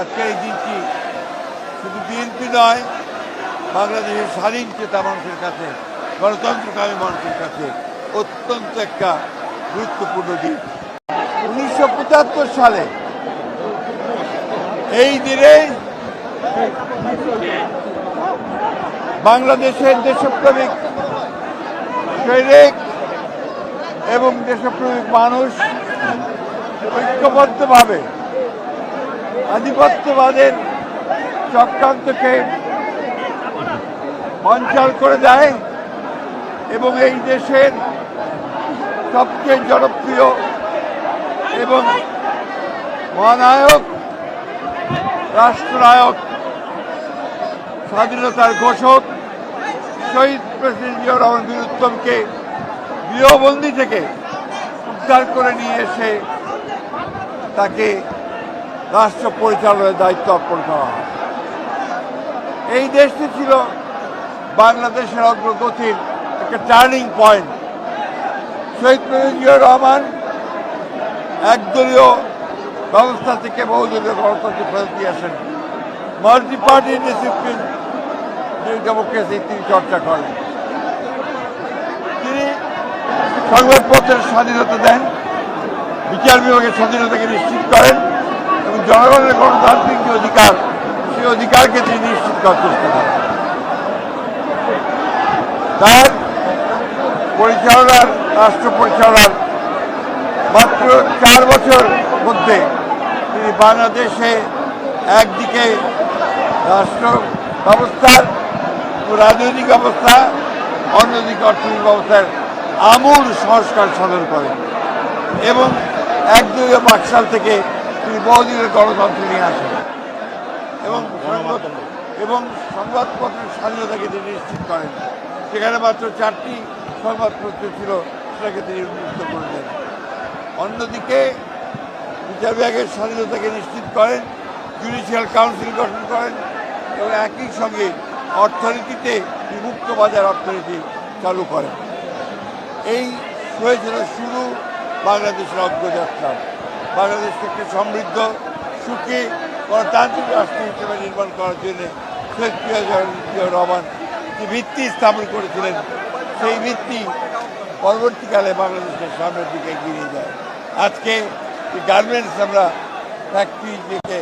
আজকের এই দিনটি শুধু বিএনপি নয়, বাংলাদেশের স্বাধীন চেতা মানুষের কাছে গণতন্ত্রকামী মানুষের কাছে অত্যন্ত একটা গুরুত্বপূর্ণ দিন। উনিশশো পঁচাত্তর সালে এই দিনে বাংলাদেশের দেশপ্রেমিক, সৈনিক এবং দেশপ্রেমিক মানুষ ঐক্যবদ্ধভাবে আধিপত্যবাদের চক্রান্তকে মঞ্চাল করে দেয় এবং এই দেশের সবচেয়ে জনপ্রিয় এবং মহানায়ক, রাষ্ট্রনায়ক, স্বাধীনতার ঘোষক শহীদ প্রেসিডেন্ট জিয়াউর রহমান বীর উত্তমকে গৃহবন্দী থেকে উদ্ধার করে নিয়ে এসে তাকে রাষ্ট্র পরিচালনার দায়িত্ব অর্পণ করা হয়। এই দেশটি ছিল বাংলাদেশের অগ্রগতির একটা টার্নিং পয়েন্ট শহীদ জিয়াউর রহমান একদলীয় ব্যবস্থা থেকে বহুদলীয় গণতন্ত্রে ফেরত দিয়ে আসেন। মাল্টি পার্টি ডিসিপ্লিন ডেমোক্রেসি তিনি চর্চা করেন। তিনি সংবাদপত্রের স্বাধীনতা দেন, বিচার বিভাগের স্বাধীনতাকে নিশ্চিত করেন। জনগণের গণতান্ত্রিক যে অধিকার, সেই অধিকারকে তিনি নিশ্চিত করেন তার পরিচালনার, রাষ্ট্র পরিচালনার মাত্র চার বছর মধ্যে তিনি বাংলাদেশে একদিকে রাষ্ট্র ব্যবস্থার রাজনৈতিক অবস্থা, অন্যদিকে অর্থনৈতিক ব্যবস্থার আমূল সংস্কার সাধন করেন এবং একদলীয় বাকশাল থেকে তিনি বহুদিনের গণতন্ত্র নিয়ে আসেন। এবং এবং সংবাদপত্রের স্বাধীনতাকে তিনি নিশ্চিত করেন। সেখানে মাত্র চারটি সংবাদপত্র ছিল, সেটাকে তিনি উন্মুক্ত করে দেন অন্যদিকে বিচার বিভাগের স্বাধীনতাকে নিশ্চিত করেন জুডিশিয়াল কাউন্সিল গঠন করেন এবং একই সঙ্গে অর্থনীতিতে তিনি মুক্ত বাজার অর্থনীতি চালু করেন। এই হয়েছিল শুরু বাংলাদেশের অগ্রযাত্রা। বাংলাদেশকে একটি সমৃদ্ধ, সুখী, গণতান্ত্রিক রাষ্ট্র হিসেবে নির্মাণ করার জন্য শেখ জিয়াউর রহমান যে ভিত্তি স্থাপন করেছিলেন, সেই ভিত্তি পরবর্তীকালে বাংলাদেশের সামনের দিকে এগিয়ে যায়। আজকে গার্মেন্টস আমরা ফ্যাক্টরি থেকে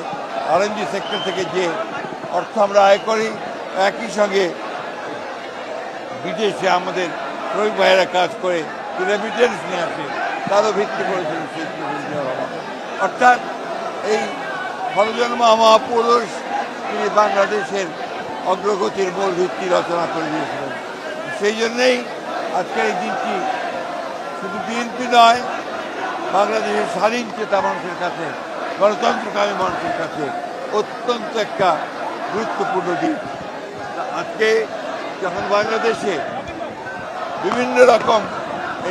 আরএনজি সেক্টর থেকে যে অর্থ আমরা আয় করি, একই সঙ্গে বিদেশে আমাদের শ্রমিক ভাইয়েরা কাজ করে রেমিটেন্স নিয়ে আসে তারও ভিত্তি রহমান অর্থাৎ এই হরজন্ম মহাপুরুষ তিনি বাংলাদেশের অগ্রগতির মূল ভিত্তি রচনা করে দিয়েছিলেন। সেই জন্যেই আজকের এই দিনটি শুধু বিএনপি নয়, বাংলাদেশের স্বাধীন চেতা মানুষের কাছে, গণতন্ত্রকামী মানুষের কাছে অত্যন্ত একটা গুরুত্বপূর্ণ দিন। আজকে যখন বাংলাদেশে বিভিন্ন রকম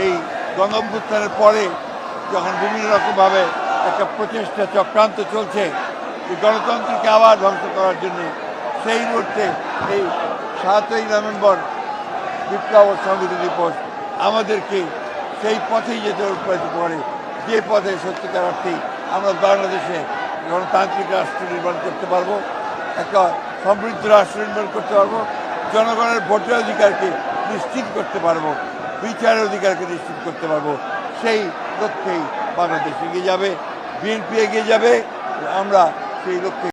এই গণঅভ্যুত্থানের পরে যখন বিভিন্ন রকমভাবে একটা প্রচেষ্টা চক্রান্ত চলছে, এই গণতন্ত্রকে আবার ধ্বংস করার জন্য সেই মুহূর্তে এই সাতই নভেম্বর বিপ্লব ও সংবিধান দিবস আমাদেরকে সেই পথেই যেতে উৎপাদিত করে। যে পথে সত্যিকার অর্থেই আমরা বাংলাদেশে গণতান্ত্রিক রাষ্ট্র নির্মাণ করতে পারব, একটা সমৃদ্ধ রাষ্ট্র নির্মাণ করতে পারব, জনগণের ভোটের অধিকারকে নিশ্চিত করতে পারব। বিচারের অধিকারকে নিশ্চিত করতে পারব। সেই লক্ষ্যেই বাংলাদেশ এগিয়ে যাবে, বিএনপি এগিয়ে যাবে, আমরা সেই লক্ষ্যে